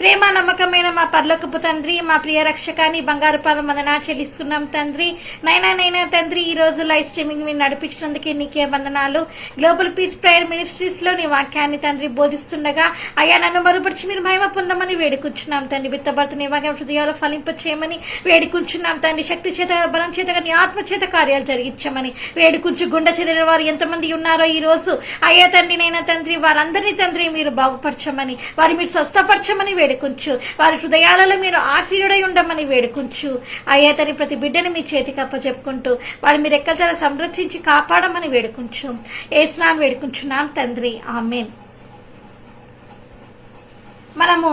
ప్రేమ నమ్మకమైన మా పర్లోకపు తండ్రి మా ప్రియ రక్షకాన్ని బంగారు పాదం వందనా చెల్లిస్తున్నాం తండ్రి. నైనా నైనా తండ్రి ఈ రోజు లైవ్ స్ట్రీమింగ్ మీరు నడిపించినందుకే నీకే వందనాలు. గ్లోబల్ పీస్ ప్రేయర్ మినిస్ట్రీస్లో నీ వాక్యాన్ని తండ్రి బోధిస్తుండగా అయ్యా నన్ను మరుపరిచి మీరు మహిమ పొందమని వేడుకుంటున్నాం తండ్రి. విత్తబడుతున్న నీ వాక్యం హృదయాలు ఫలింప చేయమని వేడుకుంటున్నాం తండ్రి. శక్తి చేత బలం చేత నీ ఆత్మ చేత కార్యాలు జరిగించమని వేడుకుంచు. గుండె చెదిరిన వారు ఎంతమంది ఉన్నారో ఈ రోజు అయ్యా తండ్రి నైనా తండ్రి వారందరినీ తండ్రి మీరు బాగుపరచమని వారి మీరు స్వస్థపరచమని వేడుకుంచు. వారి హృదయాలలో మీరు ఆశీనుడై ఉండమని వేడుకుంచు. అయ్యా తని ప్రతి బిడ్డని మీ చేతికి అప్పచెప్పుకుంటూ వారు మీరు ఎక్కడ సంరక్షించి కాపాడమని వేడుకుంచు. ఏ స్నాన్ వేడుకుంటున్నాం తండ్రి. ఆమెన్. మనము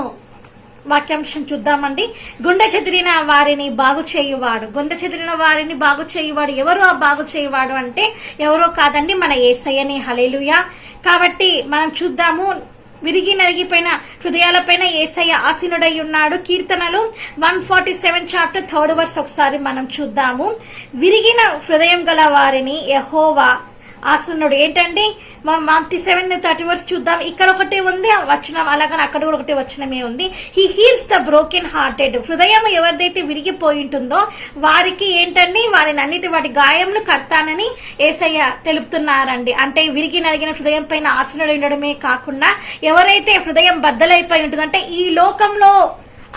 వాక్యాంశం చూద్దామండి. గుండె చెదిరిన వారిని బాగు చేయువాడు. గుండె చెదిరిన వారిని బాగు చేయువాడు ఎవరు? ఆ బాగు చేయువాడు అంటే ఎవరో కాదండి మన ఏసయ్యని. హలేలుయా కాబట్టి మనం చూద్దాము విరిగి నలిగిపోయిన హృదయాలపైన ఏసయ్య ఆసీనుడై ఉన్నాడు కీర్తనలు one forty seven chapter third verse ఒకసారి మనం చూద్దాము. విరిగిన హృదయం గల వారిని యహోవా ఆసనుడు ఏంటండి? ఫార్టీ సెవెన్ థర్టీ వర్స్ చూద్దాం. ఇక్కడ ఒకటి ఉంది వచ్చిన అలాగని అక్కడ కూడా ఒకటి వచ్చినమే ఉంది. He heals the broken hearted హృదయం ఎవరిదైతే విరిగిపోయి ఉంటుందో వారికి ఏంటండి? వారిని అన్నిటి వాటి గాయంను కర్తానని ఏసయ్య తెలుపుతున్నారండి. అంటే విరిగి నలిగిన హృదయం పైన ఆసనుడు ఉండడమే కాకుండా ఎవరైతే హృదయం బద్దలైపోయి ఉంటుందంటే ఈ లోకంలో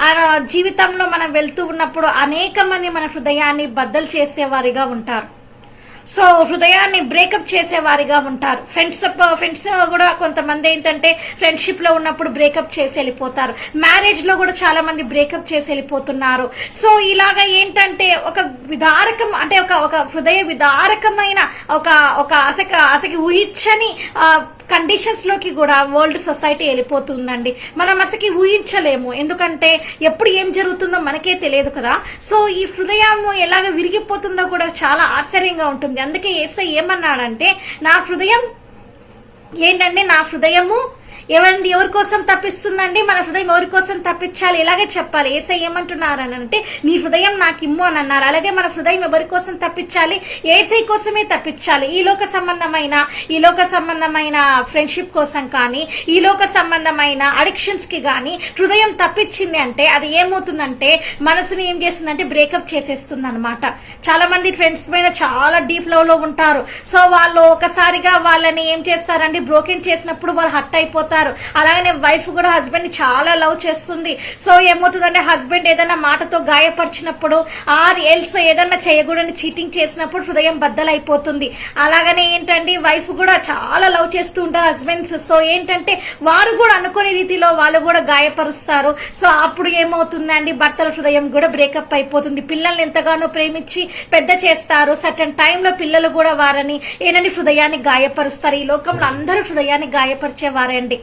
ఆ జీవితంలో మనం వెళ్తూ ఉన్నప్పుడు అనేక మంది మన హృదయాన్ని బద్దలు చేసేవారిగా ఉంటారు. సో హృదయాన్ని బ్రేకప్ చేసేవారిగా ఉంటారు. ఫ్రెండ్స్ ఫ్రెండ్స్ కూడా కొంతమంది ఏంటంటే ఫ్రెండ్షిప్లో ఉన్నప్పుడు బ్రేకప్ చేసి వెళ్ళిపోతారు మ్యారేజ్లో కూడా చాలా మంది బ్రేకప్ చేసి వెళ్ళిపోతున్నారు సో ఇలాగా ఏంటంటే ఒక విదారకం అంటే ఒక ఒక హృదయ విదారకమైన ఒక ఒక అసక అసకి ఊహించని కండిషన్స్లోకి కూడా వరల్డ్ సొసైటీ వెళ్ళిపోతుందండి. మనం అసలు ఊహించలేము. ఎందుకంటే ఎప్పుడు ఏం జరుగుతుందో మనకే తెలియదు కదా. సో ఈ హృదయం ఎలాగ విరిగిపోతుందో కూడా చాలా ఆశ్చర్యంగా ఉంటుంది. అందుకే ఏసై ఏమన్నాడంటే నా హృదయం ఏంటంటే నా హృదయము ఏమండి ఎవరి కోసం తప్పిస్తుందండి? మన హృదయం ఎవరి కోసం తప్పించాలి? ఇలాగే చెప్పాలి? ఏసై ఏమంటున్నారు అని అంటే నీ హృదయం నాకు ఇమ్ము అని అన్నారు. అలాగే మన హృదయం ఎవరి కోసం తప్పించాలి? ఏసై కోసమే తప్పించాలి. ఈ లోక సంబంధమైన ఈ లోక సంబంధమైన ఫ్రెండ్షిప్ కోసం కానీ ఈ లోక సంబంధమైన అడిక్షన్స్కి కానీ హృదయం తప్పించింది అంటే అది ఏమవుతుందంటే మనసుని ఏం చేస్తుందంటే బ్రేకప్ చేసేస్తుంది అనమాట చాలా మంది ఫ్రెండ్స్ మీద చాలా డీప్ లవ్లో ఉంటారు. సో వాళ్ళు ఒకసారిగా వాళ్ళని ఏం చేస్తారండి బ్రోకెన్ చేసినప్పుడు వాళ్ళు హట్ అయిపోతారు. అలాగనే వైఫ్ కూడా హస్బెండ్ చాలా లవ్ చేస్తుంది. సో ఏమవుతుందంటే హస్బెండ్ ఏదైనా మాటతో గాయపరిచినప్పుడు ఆర్ ఎల్స్ ఏదైనా చేయకూడని చీటింగ్ చేసినప్పుడు హృదయం బద్దలైపోతుంది. అలాగనే ఏంటండి వైఫ్ కూడా చాలా లవ్ చేస్తూ ఉంటారు హస్బెండ్స్ సో ఏంటంటే వారు కూడా అనుకునే రీతిలో వాళ్ళు కూడా గాయపరుస్తారు. సో అప్పుడు ఏమవుతుందండి భర్తల హృదయం కూడా బ్రేకప్ అయిపోతుంది. పిల్లల్ని ఎంతగానో ప్రేమించి పెద్ద చేస్తారు. సర్టన్ టైంలో పిల్లలు కూడా వారని ఏంటంటే హృదయాన్ని గాయపరుస్తారు. ఈ లోకంలో అందరూ హృదయాన్ని గాయపరిచేవారండి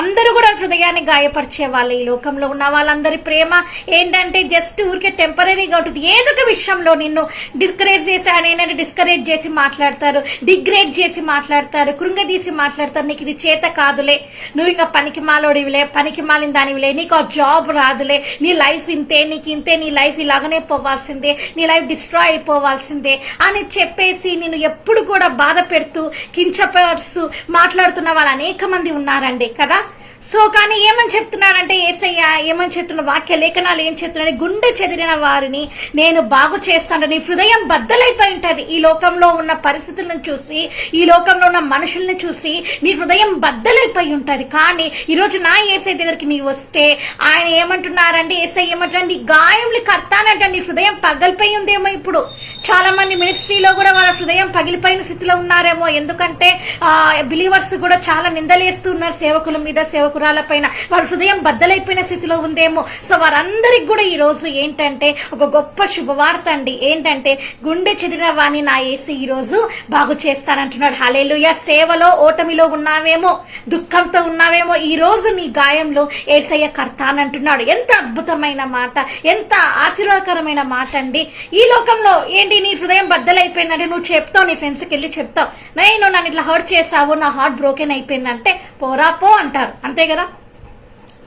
అందరూ కూడా హృదయాన్ని గాయపరిచే వాళ్ళు ఈ లోకంలో ఉన్న వాళ్ళందరి ప్రేమ ఏంటంటే జస్ట్ ఊరికే టెంపరీగా ఉంటుంది. ఏదో ఒక విషయంలో నిన్ను డిస్కరేజ్ చేసి ఆయన ఏంటంటే డిస్కరేజ్ చేసి మాట్లాడతారు డిగ్రేడ్ చేసి మాట్లాడతారు కృంగదీసి మాట్లాడతారు నీకు ఇది చేత కాదులే. నువ్వు ఇంకా పనికి మాలోడివిలే పనికి మాలిన దానివిలే నీకు ఆ జాబ్ రాదులే. నీ లైఫ్ ఇంతే నీకు ఇంతే నీ లైఫ్ ఇలాగనే పోవాల్సిందే. నీ లైఫ్ డిస్ట్రాయ్ అయిపోవాల్సిందే అని చెప్పేసి నేను ఎప్పుడు కూడా బాధ పెడుతూ కించపరుస్తూ మాట్లాడుతున్న వాళ్ళు అనేక మంది ఉన్నారండి కదా? సో కానీ ఏమని చెప్తున్నారంటే ఏసయ్య ఏమని చెప్తున్న వాక్య లేఖనాలు ఏం చెప్తున్నాయి? గుండె చెదిరిన వారిని నేను బాగు చేస్తాను. నీ హృదయం బద్దలైపోయి ఉంటుంది. ఈ లోకంలో ఉన్న పరిస్థితులను చూసి ఈ లోకంలో ఉన్న మనుషుల్ని చూసి నీ హృదయం బద్దలైపోయి ఉంటుంది. కానీ ఈరోజు నా ఏసై దగ్గరికి నీ వస్తే ఆయన ఏమంటున్నారంటే ఏసై ఏమంటున్నారు నీ గాయంలు కర్తానంట నీ హృదయం పగలిపోయి ఉందేమో ఇప్పుడు. చాలా మంది మినిస్ట్రీలో కూడా వాళ్ళ హృదయం పగిలిపోయిన స్థితిలో ఉన్నారేమో. ఎందుకంటే బిలీవర్స్ కూడా చాలా నిందలేస్తున్నారు సేవకుల మీద సేవకు పైన వారి హృదయం బద్దలైపోయిన స్థితిలో ఉందేమో. సో వారందరికి కూడా ఈ రోజు ఏంటంటే ఒక గొప్ప శుభవార్త అండి. ఏంటంటే గుండె చెదిరిన వాణి నా ఏసి ఈ రోజు బాగు చేస్తానంటున్నాడు. హలేలుయ సేవలో ఓటమిలో ఉన్నావేమో దుఃఖంతో ఉన్నావేమో ఈ రోజు నీ గాయంలో ఏసయ్య కర్తానంటున్నాడు. ఎంత అద్భుతమైన మాట ఎంత ఆశీర్వాదకరమైన మాట అండి. ఈ లోకంలో ఏంటి నీ హృదయం బద్దలైపోయిందంటే నువ్వు చెప్తావు నీ ఫ్రెండ్స్కి వెళ్ళి చెప్తావు. నేను నన్ను ఇట్లా హర్ట్ చేసావు నా హార్ట్ బ్రోకెన్ అయిపోయిందంటే పోరా పో అంటారు. అంతే కదా?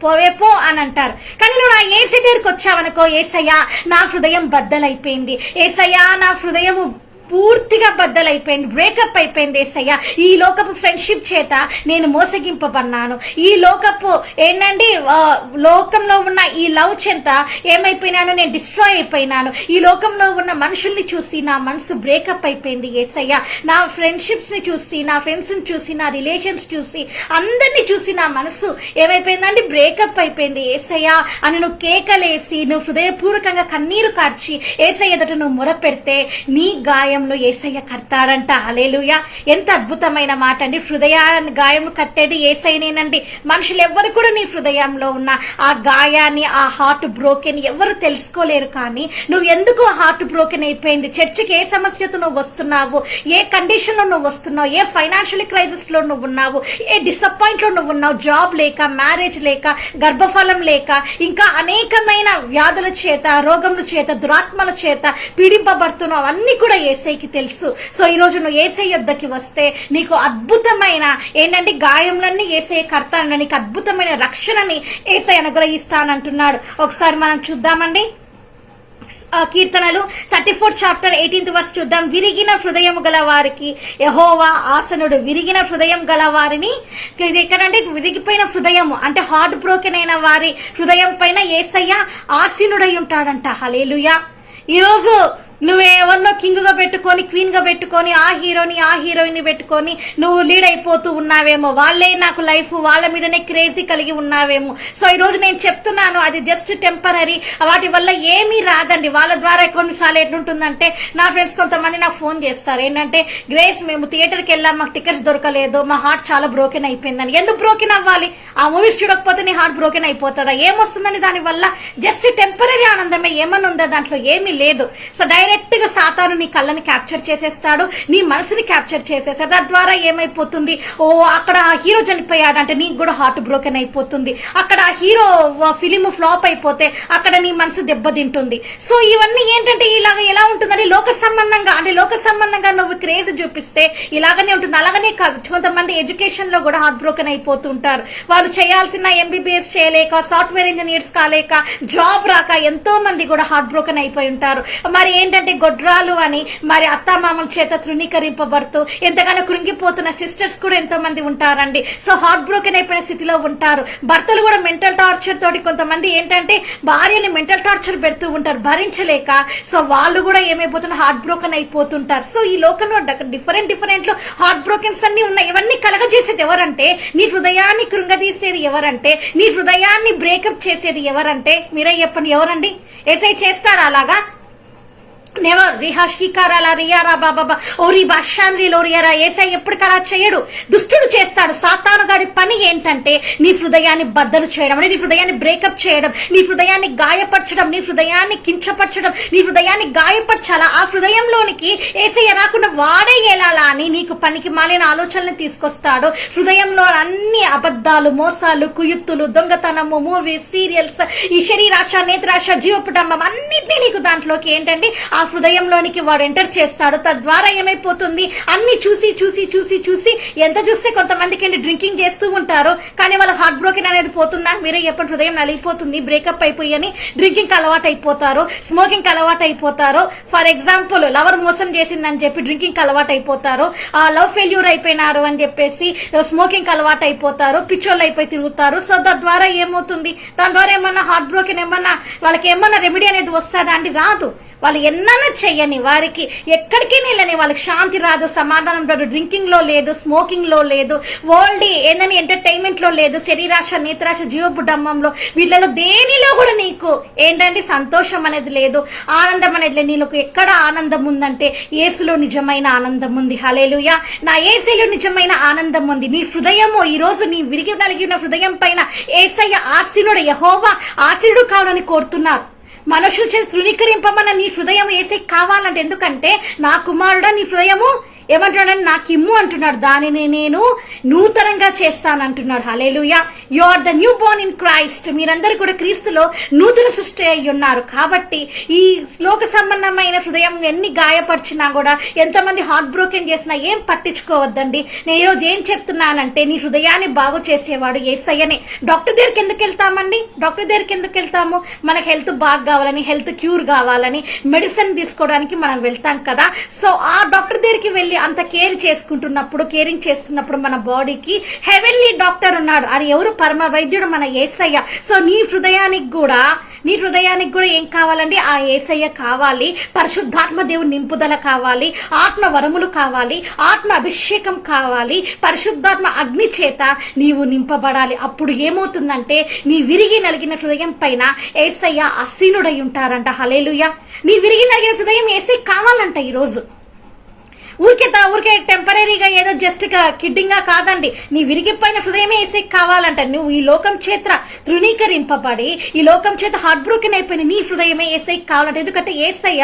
పోవే పో అని అంటారు. కానీ నువ్వు నా ఏసీ దగ్గరికి వచ్చావనుకో ఏసయ్యా నా హృదయం బద్దలైపోయింది. ఏసయ్యా నా హృదయము పూర్తిగా బద్దలైపోయింది బ్రేకప్ అయిపోయింది ఏసయ్య. ఈ లోకపు ఫ్రెండ్షిప్ చేత నేను మోసగింపబన్నాను ఈ లోకపు ఏంటండి లోకంలో ఉన్న ఈ లవ్ చెంత ఏమైపోయినాను నేను డిస్ట్రాయ్ అయిపోయినాను. ఈ లోకంలో ఉన్న మనుషుల్ని చూసి నా మనసు బ్రేకప్ అయిపోయింది ఏసయ్య. నా ఫ్రెండ్షిప్స్ని చూసి నా ఫ్రెండ్స్ని చూసి నా రిలేషన్స్ చూసి అందరిని చూసి నా మనసు ఏమైపోయిందండి బ్రేకప్ అయిపోయింది ఏసయ్య. అని నువ్వు కేకలేసి నువ్వు హృదయపూర్వకంగా కన్నీరు కార్చి ఏసయ్య ఎదుట నువ్వు మొర పెడితే నీ గాయంలో ఏసయ్య కడతాడంట. హలేలుయ ఎంత అద్భుతమైన మాట అండి. హృదయ గాయం కట్టేది ఏసైనేనండి మనుషులు ఎవ్వరు కూడా నీ హృదయంలో ఉన్న. ఆ గాయాన్ని ఆ హార్ట్ బ్రోకెన్ ఎవరు తెలుసుకోలేరు కానీ నువ్వు ఎందుకు హార్ట్ బ్రోకెన్ అయిపోయింది? చర్చికి ఏ సమస్యతో నువ్వు వస్తున్నావు? ఏ కండిషన్లో నువ్వు వస్తున్నావు? ఏ ఫైనాన్షియల్ క్రైసిస్లో నువ్వు ఉన్నావు? ఏ డిసప్పాయింట్లో నువ్వు ఉన్నావు? జాబ్ లేక మ్యారేజ్ లేక గర్భఫలం లేక ఇంకా అనేకమైన వ్యాధుల చేత రోగముల చేత దురాత్మల చేత పీడింపబడుతున్నావు. అన్ని కూడా ఏసైకి తెలుసు. సో ఈ రోజు నువ్వు ఏసై యొద్దకి వస్తే నీకు అద్భుతమైన ఏంటంటే గాయములన్నీ ఏసై కర్తాను నీకు అద్భుతమైన రక్షణని ఏసై అనుగ్రహిస్తానంటున్నాడు. ఒకసారి మనం చూద్దామండి. కీర్తనలు thirty four chapter eighteenth verse చూద్దాం. విరిగిన హృదయం గల వారికి యహోవా ఆసనుడు. విరిగిన హృదయం గల వారిని ఇది ఎక్కడంటే విరిగిపోయిన హృదయం అంటే హార్ట్ బ్రోకెన్ అయిన వారి హృదయం పైన ఏసయ్య ఆసీనుడై ఉంటాడంట. హలేలుయా ఈరోజు నువ్వు ఎవరినో కింగ్గా పెట్టుకొని క్వీన్గా పెట్టుకొని ఆ హీరోని ఆ హీరోయిన్ పెట్టుకొని నువ్వు లీడ్ అయిపోతూ ఉన్నావేమో. వాళ్ళే నాకు లైఫ్ వాళ్ళ మీదనే క్రేజీ కలిగి ఉన్నావేమో. సో ఈ రోజు నేను చెప్తున్నాను అది జస్ట్ టెంపరీ వాటి వల్ల ఏమీ రాదండి. వాళ్ళ ద్వారా కొన్నిసార్లు ఎట్లుంటుందంటే నా ఫ్రెండ్స్ కొంతమంది నాకు ఫోన్ చేస్తారు. ఏంటంటే గ్రేస్ మేము థియేటర్కి వెళ్ళాం మాకు టికెట్స్ దొరకలేదు మా హార్ట్ చాలా బ్రోకెన్ అయిపోయిందని ఎందుకు బ్రోకెన్ అవ్వాలి? ఆ మూవీస్ చూడకపోతే నీ హార్ట్ బ్రోకెన్ అయిపోతుందా? ఏమొస్తుందని దాని వల్ల జస్ట్ టెంపరీ ఆనందమే ఏమన్నా ఉందా దాంట్లో ఏమీ లేదు. సో డైరెక్ట్గా సాతాను నీ కళ్ళని క్యాప్చర్ చేసేస్తాడు నీ మనసుని క్యాప్చర్ చేసేస్తాడు. తద్వారా ఏమైపోతుంది? ఓ అక్కడ హీరో చనిపోయాడు అంటే నీకు కూడా హార్ట్ బ్రోకెన్ అయిపోతుంది. అక్కడ హీరో ఫిలిం ఫ్లాప్ అయిపోతే అక్కడ నీ మనసు దెబ్బతింటుంది. సో ఇవన్నీ ఏంటంటే ఇలాగ ఎలా ఉంటుందని లోక సంబంధంగా అంటే లోక సంబంధంగా నువ్వు క్రేజ్ చూపిస్తే ఇలాగనే ఉంటుంది. అలాగనే కాదు కొంతమంది ఎడ్యుకేషన్లో కూడా హార్ట్ బ్రోకెన్ అయిపోతుంటారు. వాళ్ళు చేయాల్సిన ఎంబీబీఎస్ చేయలేక సాఫ్ట్వేర్ ఇంజనీర్స్ కాలేక జాబ్ రాక ఎంతో మంది కూడా హార్ట్ బ్రోకెన్ అయిపోయి ఉంటారు. మరి ఏంటంటే గొడ్రాలు అని మరి అత్తామామల చేత తృణీకరింపబడుతూ ఎంతగానో కృంగిపోతున్న సిస్టర్స్ కూడా ఎంతో మంది ఉంటారండి. సో హార్ట్ బ్రోకెన్ అయిపోయిన స్థితిలో ఉంటారు. భర్తలు కూడా మెంటల్ టార్చర్ తోటి కొంతమంది ఏంటంటే భార్యని మెంటల్ టార్చర్ పెడుతూ ఉంటారు భరించలేక. సో వాళ్ళు కూడా ఏమైపోతున్న హార్ట్ బ్రోకెన్ అయిపోతుంటారు. సో ఈ లోకంలో డిఫరెంట్ డిఫరెంట్లో హార్ట్ బ్రోకెన్స్ అన్ని ఉన్నాయి. ఇవన్నీ కలగజేసేది ఎవరంటే నీ హృదయాన్ని కృంగదీసేది ఎవరంటే నీ హృదయాన్ని బ్రేకప్ చేసేది ఎవరంటే మీరే చెప్పండి ఎవరండి? ఎస్ఐ చేస్తారా అలాగా? నెవర్ రిహా శ్రీకారాల రియారా బాబా ఓరి బాషాన్రి లోరియారా ఏసై ఎప్పటికి అలా చేయడు. దుష్టుడు చేస్తాడు. సాతాను గారి పని ఏంటంటే నీ హృదయాన్ని బద్దలు చేయడం నీ హృదయాన్ని బ్రేకప్ చేయడం నీ హృదయాన్ని గాయపరచడం నీ హృదయాన్ని కించపరచడం నీ హృదయాన్ని గాయపరచాలా ఆ హృదయంలోనికి ఏసయ్య రాకుండా వాడే ఎలాలా అని నీకు పనికి మాలిన ఆలోచనలు తీసుకొస్తాడు. హృదయంలో అన్ని అబద్ధాలు మోసాలు కుయుత్తులు దొంగతనము మూవీస్ సీరియల్స్ ఈ శరీరాశ నేత్రాశ జీవపుటంబం అన్నిటినీ నీకు దాంట్లోకి ఏంటంటే ఆ హృదయంలోనికి వాడు ఎంటర్ చేస్తాడు. తద్వారా ఏమైపోతుంది? అన్ని చూసి చూసి చూసి చూసి ఎంత చూస్తే కొంతమందికి ఏంటి డ్రింకింగ్ చేస్తూ ఉంటారు. కానీ వాళ్ళ హార్ట్ బ్రోకెన్ అనేది పోతుందా? మీరే ఎప్పుడు హృదయం నలిగిపోతుంది. బ్రేకప్ అయిపోయి అని డ్రింకింగ్ అలవాటు అయిపోతారు స్మోకింగ్ అలవాటు అయిపోతారు ఫర్ ఎగ్జాంపుల్ లవర్ మోసం చేసిందని చెప్పి డ్రింకింగ్ అలవాటు అయిపోతారు ఆ లవ్ ఫెయిల్యూర్ అయిపోయినారు అని చెప్పేసి స్మోకింగ్ అలవాటు అయిపోతారు పిచ్చోళ్ళు అయిపోయి తిరుగుతారు. సో తద్వారా ఏమవుతుంది? దాని ద్వారా ఏమన్నా హార్ట్ బ్రోకెన్ ఏమన్నా వాళ్ళకి ఏమన్నా రెమెడీ అనేది వస్తుందా? అండి రాదు. వాళ్ళు ఎన్నన్నా చెయ్యని వారికి ఎక్కడికి వెళ్ళని వాళ్ళకి శాంతి రాదు సమాధానం రాదు. డ్రింకింగ్లో లేదు స్మోకింగ్లో లేదు వరల్డ్ ఏందని ఎంటర్టైన్మెంట్లో లేదు శరీరాశ నేత్రాశ జీవపుడమ్మంలో వీళ్ళలో దేనిలో కూడా నీకు ఏంటంటే సంతోషం అనేది లేదు ఆనందం అనేది లేదు. నీకు ఎక్కడ ఆనందం ఉందంటే ఏసులో నిజమైన ఆనందం ఉంది. హలేలుయా నా ఏసీలో నిజమైన ఆనందం ఉంది. నీ హృదయము ఈ రోజు నీ విరిగి నలిగిన హృదయం పైన ఏసయ్య ఆశీనుడు యహోవా ఆశీనుడు కావాలని కోరుతున్నారు. మనుషుల చేత తృణీకరింపమన్న నీ హృదయం వేసే కావాలంటే ఎందుకంటే నా కుమారుడా నీ హృదయము ఏమంటున్నాడు నాకు ఇమ్ము అంటున్నాడు. దానిని నేను నూతనంగా చేస్తాను అంటున్నాడు hallelujah you are the new born in Christ మీరందరూ కూడా క్రీస్తులో నూతన సృష్టి అయి ఉన్నారు. కాబట్టి ఈ శ్లోక సంబంధమైన హృదయం ఎన్ని గాయపరిచినా కూడా ఎంతమంది హార్ట్ బ్రోకెన్ చేసినా ఏం పట్టించుకోవద్దండి. నేను ఈరోజు ఏం చెప్తున్నానంటే నీ హృదయాన్ని బాగు చేసేవాడు ఏసయ్యనే. డాక్టర్ దగ్గరికి ఎందుకు వెళ్తామండి? డాక్టర్ దగ్గరికి ఎందుకు వెళ్తాము? మనకు హెల్త్ బాగా కావాలని హెల్త్ క్యూర్ కావాలని మెడిసిన్ తీసుకోవడానికి మనం వెళ్తాం కదా. సో ఆ డాక్టర్ దగ్గరికి వెళ్ళి అంత కేర్ చేసుకుంటున్నప్పుడు కేరింగ్ చేస్తున్నప్పుడు మన బాడీకి హెవెన్లీ డాక్టర్ ఉన్నాడు. అది ఎవరు? పరమ వైద్యుడు మన ఏసయ్య. సో నీ హృదయానికి కూడా నీ హృదయానికి కూడా ఏం కావాలండి? ఆ ఏసయ్య కావాలి. పరిశుద్ధాత్మ దేవుని నింపుదల కావాలి. ఆత్మ వరములు కావాలి. ఆత్మ అభిషేకం కావాలి. పరిశుద్ధాత్మ అగ్ని చేత నీవు నింపబడాలి. అప్పుడు ఏమవుతుందంటే నీ విరిగి నలిగిన హృదయం పైన ఏసయ్య అసీనుడై ఉంటారంట. హలేలుయ నీ విరిగి నలిగిన హృదయం ఏసై కావాలంట ఈరోజు. ఊరికే తా- ఊరికే టెంపరీగా ఏదో జస్ట్ కిడ్డింగ్గా కాదండి. నీ విరిగిపోయిన హృదయమే ఏసై కావాలంట. నువ్వు ఈ లోకం చేత తృణీకరింపబడి ఈ లోకం చేత హార్ట్ బ్రోకెన్ అయిపోయిన నీ హృదయమే ఏసై కావాలంట. ఎందుకంటే ఏసయ్య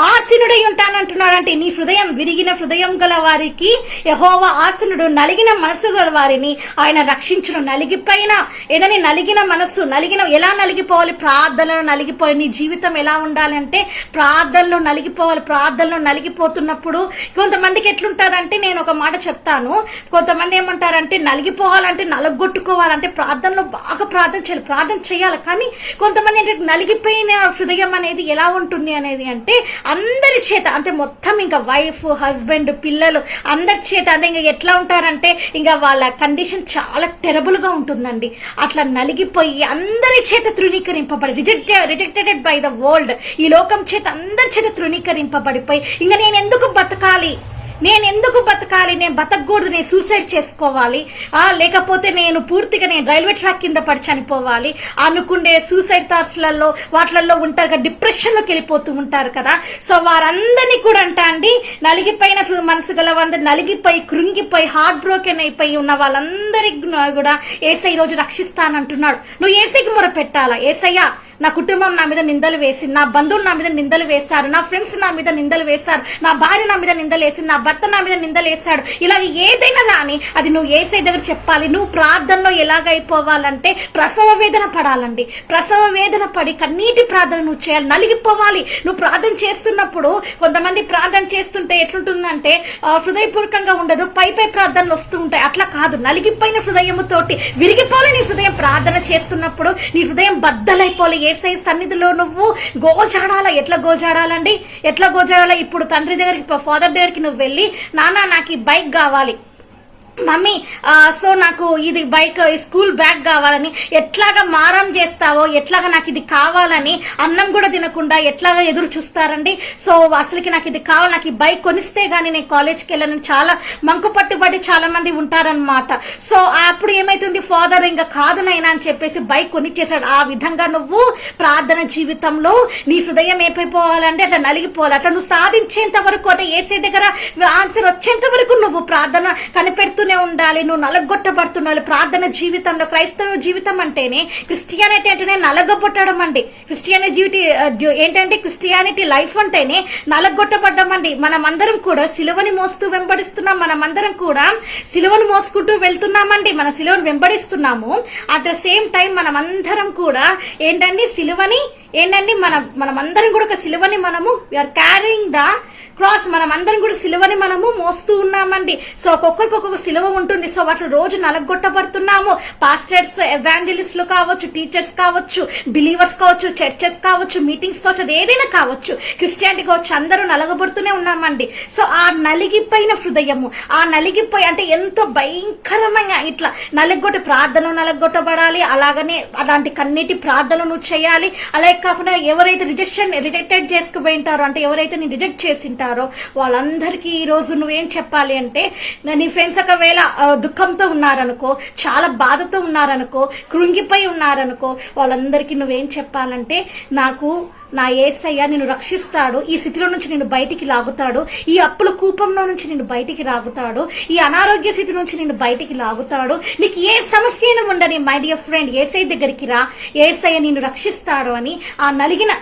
ఆసీనుడై ఉంటానంటున్నాడంటే నీ హృదయం విరిగిన హృదయం గల వారికి యహోవ ఆసనుడు నలిగిన మనసు గల వారిని ఆయన రక్షించును. నలిగిపోయిన ఏదని నలిగిన మనస్సు నలిగిన ఎలా నలిగిపోవాలి? ప్రార్థనలో నలిగిపోయి నీ జీవితం ఎలా ఉండాలంటే ప్రార్థనలో నలిగిపోవాలి. ప్రార్థనలో నలిగిపోతున్నప్పుడు కొంతమందికి ఎట్లుంటారంటే నేను ఒక మాట చెప్తాను. కొంతమంది ఏమంటారంటే నలిగిపోవాలంటే నలగొట్టుకోవాలంటే ప్రార్థనలో బాగా ప్రార్థన చేయాలి ప్రార్థన చేయాలి. కానీ కొంతమంది ఏంటంటే నలిగిపోయిన హృదయం అనేది ఎలా ఉంటుంది అనేది అంటే అందరి చేత అంటే మొత్తం ఇంకా వైఫ్ హస్బెండ్ పిల్లలు అందరి చేత అంటే ఇంకా ఎట్లా ఉంటారంటే ఇంకా వాళ్ళ కండిషన్ చాలా టెరబుల్గా ఉంటుందండి. అట్లా నలిగిపోయి అందరి చేత తృణీకరింపబడి reject rejected by the world ఈ లోకం చేత అందరి చేత తృణీకరింపబడిపోయి ఇంకా నేను ఎందుకు బతకాలి? నేను ఎందుకు బతకాలి? నేను బతకూడదు నేను సూసైడ్ చేసుకోవాలి. ఆ లేకపోతే నేను పూర్తిగా నేను రైల్వే ట్రాక్ కింద పడి చనిపోవాలి. అనుకుండే సూసైడ్ థాట్స్లలో వాటిలలో ఉంటారు కదా డిప్రెషన్లోకి వెళ్ళిపోతూ ఉంటారు కదా. సో వారందరినీ కూడా అంటా అండి నలిగిపోయిన మనసు గల వారందరూ నలిగిపోయి కృంగిపోయి హార్ట్ బ్రోకెన్ అయిపోయి ఉన్న వాళ్ళందరికీ కూడా ఏసై రోజు రక్షిస్తానంటున్నాడు. నువ్వు ఏసైకి మొర పెట్టాలా ఏసయ్యా నా కుటుంబం నా మీద నిందలు వేసి నా బంధువులు నా మీద నిందలు వేశారు నా ఫ్రెండ్స్ నా మీద నిందలు వేశారు నా భార్య నా మీద నిందలు వేసి నా భర్త నా మీద నిందలు వేశాడు. ఇలాగ ఏదైనా రాని అది నువ్వు ఏసే దగ్గర చెప్పాలి. నువ్వు ప్రార్థనలో ఎలాగైపోవాలంటే ప్రసవ వేదన పడాలండి. ప్రసవ వేదన పడి కన్నీటి ప్రార్థన నువ్వు చేయాలి. నలిగిపోవాలి. నువ్వు ప్రార్థన చేస్తున్నప్పుడు కొంతమంది ప్రార్థన చేస్తుంటే ఎట్లుంటుందంటే హృదయపూర్వకంగా ఉండదు. పై పై ప్రార్థనలు వస్తూ ఉంటాయి. అట్లా కాదు. నలిగిపోయిన హృదయముతోటి విరిగిపోలే నీ హృదయం ప్రార్థన చేస్తున్నప్పుడు నీ హృదయం బద్దలైపోలే ఏసై సన్నిధిలో నువ్వు గోజాడాల ఎట్లా గోజాడాలండి ఎట్లా గోజాడాలా ఇప్పుడు తండ్రి దగ్గరికి ఫాదర్ దగ్గరికి నువ్వు వెళ్ళి నాన్న నాకు ఈ బైక్ కావాలి. మమ్మీ సో నాకు ఇది బైక్ స్కూల్ బ్యాగ్ కావాలని ఎట్లాగా మారం చేస్తావో ఎట్లాగా నాకు ఇది కావాలని అన్నం కూడా తినకుండా ఎట్లాగా ఎదురు చూస్తారండి? సో అసలుకి నాకు ఇది కావాలి నాకు ఈ బైక్ కొనిస్తే గానీ నేను కాలేజ్కి వెళ్ళను. చాలా మంకు పట్టుబడి చాలా మంది ఉంటారనమాట సో అప్పుడు ఏమైతుంది? ఫాదర్ ఇంకా కాదు నైనా అని చెప్పేసి బైక్ కొనిచ్చేసాడు. ఆ విధంగా నువ్వు ప్రార్థన జీవితంలో నీ హృదయం ఏమైపోవాలంటే అట్లా నలిగిపోవాలి. అట్లా నువ్వు సాధించేంత వరకు అంటే ఏసే దగ్గర ఆన్సర్ వచ్చేంత వరకు నువ్వు ప్రార్థన కనిపెడుతూనే ఉండాలి నువ్వు నలగొట్టబడుతున్నావు. ప్రార్థన జీవితంలో క్రైస్తవ జీవితం అంటేనే క్రిస్టియానిటీ అంటేనే నలగొట్టడం అండి. క్రిస్టియానిటీ జీవిటి ఏంటంటే క్రిస్టియానిటీ లైఫ్ అంటేనే నలగొట్టబడ్డం అండి. మనమందరం కూడా సిలువని మోస్తూ వెంబడిస్తున్నాం. మనమందరం కూడా సిలువను మోసుకుంటూ వెళ్తున్నామండి మన సిలువను వెంబడిస్తున్నాము. అట్ ద సేమ్ టైం మనమందరం కూడా ఏంటండి సిలువని ఏంటండి మన మనమందరం కూడా ఒక సిలువని మనము వీఆర్ క్యారింగ్ ద క్రాస్ మనం అందరం కూడా సిలువని మనము మోస్తూ ఉన్నామండి. సో ఒక్కొక్కరికి ఒక్కొక్క సిలువ ఉంటుంది. సో వాటి రోజు నలగొట్టబడుతున్నాము. పాస్టర్స్ ఎవాంజలిస్టులు కావచ్చు టీచర్స్ కావచ్చు బిలీవర్స్ కావచ్చు చర్చెస్ కావచ్చు మీటింగ్స్ కావచ్చు అది ఏదైనా కావచ్చు. క్రిస్టియానిటీ కావచ్చు అందరూ నలగబడుతూనే ఉన్నామండి. సో ఆ నలిగిపోయిన హృదయము ఆ నలిగిపోయి అంటే ఎంతో భయంకరమైన ఇట్లా నలగొట్ట ప్రార్థన నలగొట్టబడాలి. అలాగనే అలాంటి కన్నీటి ప్రార్థన నువ్వు చేయాలి. అలాగే కాకుండా ఎవరైతే రిజెక్షన్ రిజెక్టెడ్ చేసుకుపోయింటారో అంటే ఎవరైతే నేను రిజెక్ట్ చేసి ఉంటారో వాళ్ళందరికీ ఈ రోజు నువ్వేం చెప్పాలి అంటే నీ ఫ్రెండ్స్ ఒకవేళ దుఃఖంతో ఉన్నారనుకో చాలా బాధతో ఉన్నారనుకో కృంగిపోయి ఉన్నారనుకో వాళ్ళందరికీ నువ్వేం చెప్పాలంటే నాకు నా ఏసయ్య నిన్ను రక్షిస్తాడు. ఈ స్థితిలో నుంచి నేను బయటికి లాగుతాడు. ఈ అప్పుల కూపంలో నుంచి నేను బయటికి లాగుతాడు. ఈ అనారోగ్య స్థితి నుంచి నేను బయటికి లాగుతాడు. నీకు ఏ సమస్య అయినా ఉండని మై డియర్ ఫ్రెండ్ ఏసై దగ్గరికి రా. ఏసయ్య నిన్ను రక్షిస్తాడు అని ఆ నలిగిన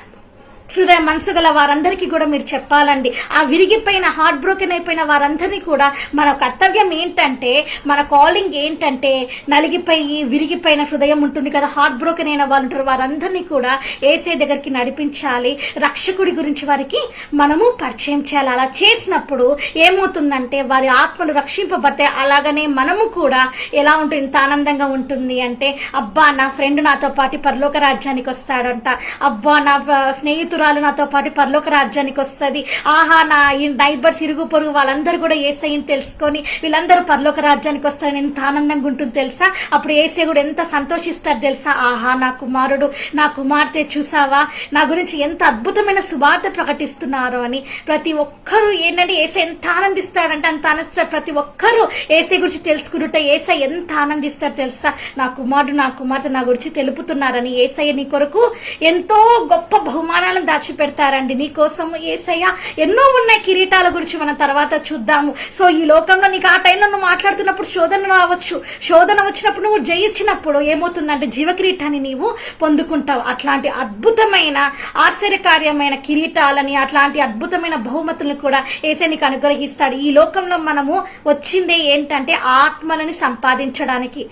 హృదయ మనసు గల వారందరికీ కూడా మీరు చెప్పాలండి. ఆ విరిగిపోయిన హార్ట్ బ్రోకెన్ అయిపోయిన వారందరినీ కూడా మన కర్తవ్యం ఏంటంటే మన కాలింగ్ ఏంటంటే నలిగిపోయి విరిగిపోయిన హృదయం ఉంటుంది కదా హార్ట్ బ్రోకెన్ అయిన వాళ్ళు ఉంటారు వారందరినీ కూడా ఏసే దగ్గరికి నడిపించాలి. రక్షకుడి గురించి వారికి మనము పరిచయం చేయాలి. అలా చేసినప్పుడు ఏమవుతుందంటే వారి ఆత్మలు రక్షింపబడితే అలాగనే మనము కూడా ఎలా ఉంటుంది ఇంత ఆనందంగా ఉంటుంది అంటే అబ్బా నా ఫ్రెండ్ నాతో పాటు పరలోక రాజ్యానికి వస్తాడంట. అబ్బా నా స్నేహితుడు స్నేహితురాలు నాతో పాటు పరలోక రాజ్యానికి వస్తుంది. ఆహా నా ఈ నైబర్స్ ఇరుగు పొరుగు వాళ్ళందరూ కూడా ఏసైని తెలుసుకొని వీళ్ళందరూ పరలోక రాజ్యానికి వస్తారని ఎంత ఆనందంగా ఉంటుంది తెలుసా? అప్పుడు ఏసై కూడా ఎంత సంతోషిస్తారు తెలుసా? ఆహా నా కుమారుడు నా కుమార్తె చూసావా? నా గురించి ఎంత అద్భుతమైన సువార్త ప్రకటిస్తున్నారు అని. ప్రతి ఒక్కరూ ఏంటంటే ఏసై ఎంత ఆనందిస్తాడంటే అంత ఆనందిస్తారు ప్రతి ఒక్కరూ ఏసై గురించి తెలుసుకుంటుంటే ఏసై ఎంత ఆనందిస్తారు తెలుసా? నా కుమారుడు నా కుమార్తె నా గురించి తెలుపుతున్నారని ఏసయ్య నీ కొరకు ఎంతో గొప్ప బహుమానాలను దాచిపెడతారండి. పెడతారండి కోసం ఏసయ్య ఎన్నో ఉన్నాయి కిరీటాల గురించి మనం తర్వాత చూద్దాము. సో ఈ లోకంలో నీకు ఆ టైంలో నువ్వు మాట్లాడుతున్నప్పుడు శోధన రావచ్చు. శోధన వచ్చినప్పుడు నువ్వు జయించినప్పుడు ఏమవుతుందంటే జీవ కిరీటాన్ని నీవు పొందుకుంటావు. అట్లాంటి అద్భుతమైన ఆశ్చర్యకార్యమైన కిరీటాలని అట్లాంటి అద్భుతమైన బహుమతులను కూడా ఏసే నీకు అనుగ్రహిస్తాడు. ఈ లోకంలో మనము వచ్చిందే ఏంటంటే ఆత్మలని సంపాదించడానికి.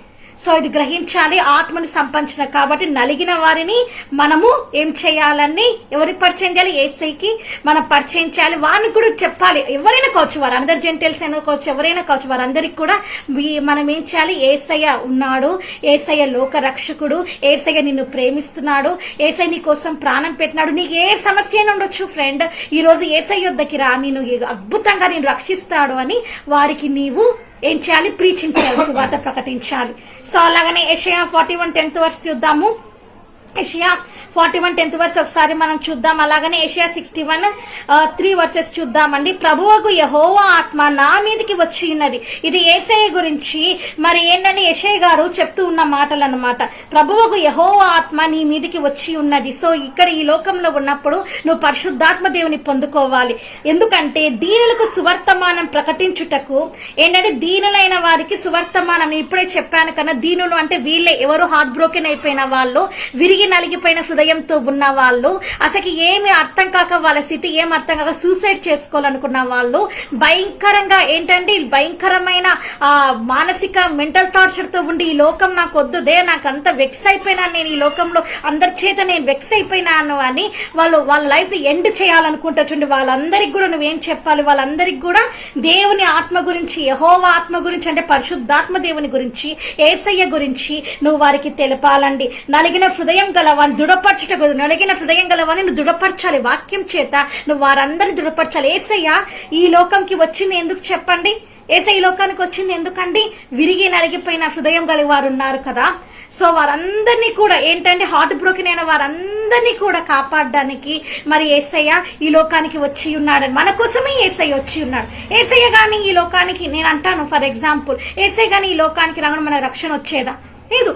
సో ఇది గ్రహించాలి ఆత్మని సంపాదించిన కాబట్టి నలిగిన వారిని మనము ఏం చేయాలని ఎవరికి పరిచయం చేయాలి? ఏసైకి మనం పరిచయం చేయాలి. వారిని కూడా చెప్పాలి. ఎవరైనా కావచ్చు వారు అందరు జెంటల్స్ అయినా కావచ్చు ఎవరైనా కావచ్చు వారందరికి కూడా మనం ఏం చేయాలి? ఏసయ్య ఉన్నాడు. ఏసయ్య లోక రక్షకుడు ఏసయ్య నిన్ను ప్రేమిస్తున్నాడు. ఏసై నీ కోసం ప్రాణం పెట్టినాడు. నీకు ఏ సమస్య అయినా ఉండొచ్చు ఫ్రెండ్ ఈ రోజు ఏసయ్య వద్దకి రా. నేను అద్భుతంగా నేను రక్షిస్తాడు అని వారికి నీవు ఏం చేయాలి ప్రీచింగ్ చేయాలి సువార్త ప్రకటించాలి. సో అలాగనే Isaiah forty one tenth verse చూద్దాము. Isaiah forty one tenth verse ఒకసారి మనం చూద్దాం. అలాగనే Isaiah sixty one three verses చూద్దామండి. ప్రభువుకు యహోవా ఆత్మ నా మీదకి వచ్చి ఉన్నది. ఇది ఏసఐ గురించి మరి ఏంటని యశయ్య గారు చెప్తూ ఉన్న మాటలు అనమాట ప్రభువుకు యహోవా ఆత్మ నీ మీదకి వచ్చి ఉన్నది. సో ఇక్కడ ఈ లోకంలో ఉన్నప్పుడు నువ్వు పరిశుద్ధాత్మ దేవుని పొందుకోవాలి. ఎందుకంటే దీనులకు సువర్తమానం ప్రకటించుటకు ఏంటంటే దీనులైన వారికి సువర్తమానం. ఇప్పుడే చెప్పాను కన్నా దీనులు అంటే వీళ్ళే ఎవరు హార్ట్ బ్రోకెన్ అయిపోయిన వాళ్ళు విరిగి నలిగిపోయిన భయంతో ఉన్న వాళ్ళు అసలు ఏమి అర్థం కాక వాళ్ళ స్థితి ఏం అర్థం కాక సూసైడ్ చేసుకోవాలనుకున్న వాళ్ళు భయంకరంగా ఏంటంటే భయంకరమైన ఆ మానసిక మెంటల్ టార్చర్తో ఉండి ఈ లోకం నాకు వద్దుదే నాకు అంత వెక్స్ అయిపోయినాను నేను ఈ లోకంలో అందరి చేత నేను వెక్స్ అయిపోయినాను అని వాళ్ళు వాళ్ళ లైఫ్ ఎండ్ చేయాలనుకుంటారు చూడండి వాళ్ళందరికి కూడా నువ్వేం చెప్పాలి? వాళ్ళందరికి కూడా దేవుని ఆత్మ గురించి యహోవ ఆత్మ గురించి అంటే పరిశుద్ధాత్మ దేవుని గురించి ఏసయ్య గురించి నువ్వు వారికి తెలపాలండి. నలిగిన హృదయం గలవాన్ని దృఢపరచుటకు నలిగిన హృదయం గలవాన్ని నువ్వు దృఢపరచాలి. వాక్యం చేత నువ్వు వారందరిని దృఢపరచాలి. ఏసయ్య ఈ లోకంకి వచ్చింది ఎందుకు చెప్పండి? ఏసై ఈ లోకానికి వచ్చింది ఎందుకండి? విరిగి నలిగిపోయిన హృదయం గల వారు ఉన్నారు కదా. సో వారందరినీ కూడా ఏంటంటే హార్ట్ బ్రోకెన్ అయిన వారందరినీ కూడా కాపాడడానికి మరి ఏసయ్య ఈ లోకానికి వచ్చి ఉన్నాడు మన కోసమే ఏసయ్య వచ్చి ఉన్నాడు. ఏసయ్య కానీ ఈ లోకానికి నేను అంటాను ఫర్ ఎగ్జాంపుల్ ఏసై కానీ ఈ లోకానికి రావడం మన రక్షణ వచ్చేదా? లేదు.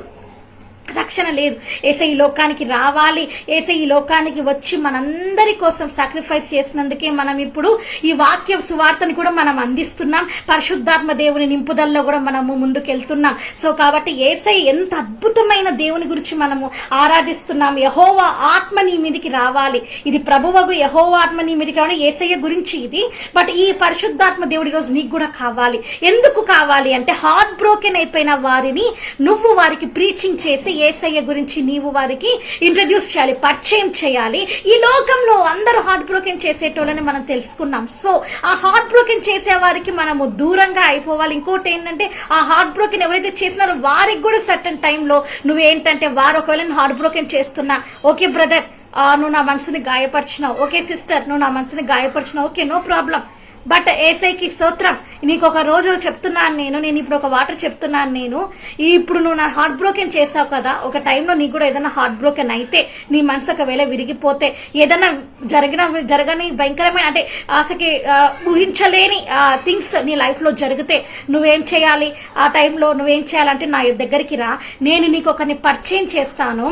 రక్షణ లేదు. ఏసై ఈ లోకానికి రావాలి. ఏసై ఈ లోకానికి వచ్చి మనందరి కోసం సాక్రిఫైస్ చేసినందుకే మనం ఇప్పుడు ఈ వాక్య సువార్తని కూడా మనం అందిస్తున్నాం. పరిశుద్ధాత్మ దేవుని నింపుదల్లో కూడా మనము ముందుకెళ్తున్నాం. సో కాబట్టి ఏసై ఎంత అద్భుతమైన దేవుని గురించి మనము ఆరాధిస్తున్నాం. యహోవా ఆత్మ నీ మీదకి రావాలి. ఇది ప్రభువగు యహోవా ఆత్మ నీ మీదకి రావాలి. ఏసయ్య గురించి ఇది. బట్ ఈ పరిశుద్ధాత్మ దేవుడి రోజు నీకు కూడా కావాలి. ఎందుకు కావాలి అంటే హార్ట్ బ్రోకెన్ అయిపోయిన వారిని నువ్వు వారికి ప్రీచింగ్ చేసి ఏసయ్య గురించి నీవు వారికి ఇంట్రడ్యూస్ చేయాలి పరిచయం చేయాలి. ఈ లోకంలో అందరూ హార్ట్ బ్రోకెన్ చేసేటోళ్ళని మనం తెలుసుకున్నాం. సో ఆ హార్ట్ బ్రోకెన్ చేసే వారికి మనము దూరంగా అయిపోవాలి. ఇంకోటి ఏంటంటే ఆ హార్ట్ బ్రోకెన్ ఎవరైతే చేసినారో వారికి కూడా సర్టన్ టైంలో నువ్వేంటంటే వారు ఒకవేళ హార్ట్ బ్రోకెన్ చేస్తున్నా ఓకే బ్రదర్ నువ్వు నా మనసుని గాయపరిచినావు. ఓకే సిస్టర్ నువ్వు నా మనసుని గాయపరిచినావు. ఓకే నో ప్రాబ్లం బట్ ఏసైకి స్తోత్రం. నీకు ఒక రోజు చెప్తున్నాను నేను నేను ఇప్పుడు ఒక వాటర్ చెప్తున్నాను నేను. ఇప్పుడు నువ్వు నా హార్ట్ బ్రోకెన్ చేసావు కదా ఒక టైంలో నీకు కూడా ఏదైనా హార్ట్ బ్రోకెన్ అయితే నీ మనసు ఒకవేళ విరిగిపోతే ఏదైనా జరిగిన జరగని భయంకరమైన అంటే ఆశకి ఊహించలేని థింగ్స్ నీ లైఫ్లో జరిగితే నువ్వేం చేయాలి? ఆ టైంలో నువ్వేం చేయాలంటే నా దగ్గరికి రా. నేను నీకు ఒకరిని పరిచయం చేస్తాను.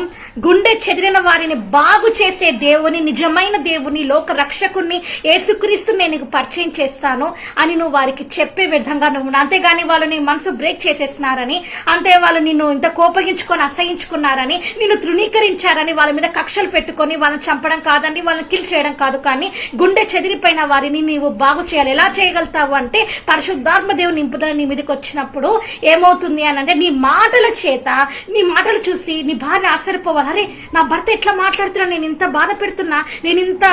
గుండె చెదిరిన వారిని బాగు చేసే దేవుని నిజమైన దేవుని లోక రక్షకుణ్ణి ఏసుక్రీస్తు నేను నీకు పరిచయం చేస్తాను అని నువ్వు వారికి చెప్పే విధంగా నువ్వు అంతేగాని వాళ్ళు నీ మనసు బ్రేక్ చేసేస్తున్నారని అంతే వాళ్ళు నిన్ను ఇంత కోపగించుకొని అసహించుకున్నారని నిన్ను తృణీకరించారని వాళ్ళ మీద కక్షలు పెట్టుకొని వాళ్ళని చంపడం కాదండి వాళ్ళని కిల్ చేయడం కాదు. కానీ గుండె చెదిరిపోయిన వారిని నీవు బాగు చేయాలి. ఎలా చేయగలుగుతావు అంటే పరిశుద్ధాత్మ దేవుని నింపుదల నీ మీదకి వచ్చినప్పుడు ఏమవుతుంది అని అంటే నీ మాటల చేత నీ మాటలు చూసి నీ భార్య ఆశ్చర్యపోవాలి. అరే నా భర్త ఎట్లా మాట్లాడుతున్నా? నేను ఇంత బాధ పెడుతున్నా? నేను ఇంత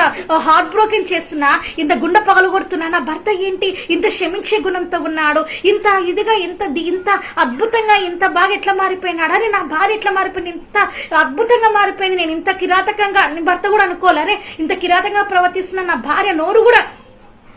హార్ట్ బ్రోకెన్ చేస్తున్నా? ఇంత గుండె పగలు కొడుతున్నా నా భర్త ఏంటి? ఇంత క్షమించే గుణంతో ఉన్నాడు. ఇంత ఇదిగా ఇంత ఇంత అద్భుతంగా ఇంత బాగా ఎట్లా మారిపోయినాడు? అరే నా భార్య ఎట్లా మారిపోయింది? ఇంత అద్భుతంగా మారిపోయింది. నేను ఇంత కిరాతకంగా భర్త కూడా అనుకోవాలి? ఇంత కిరాతకంగా ప్రవర్తిస్తున్న నా భార్య నోరు కూడా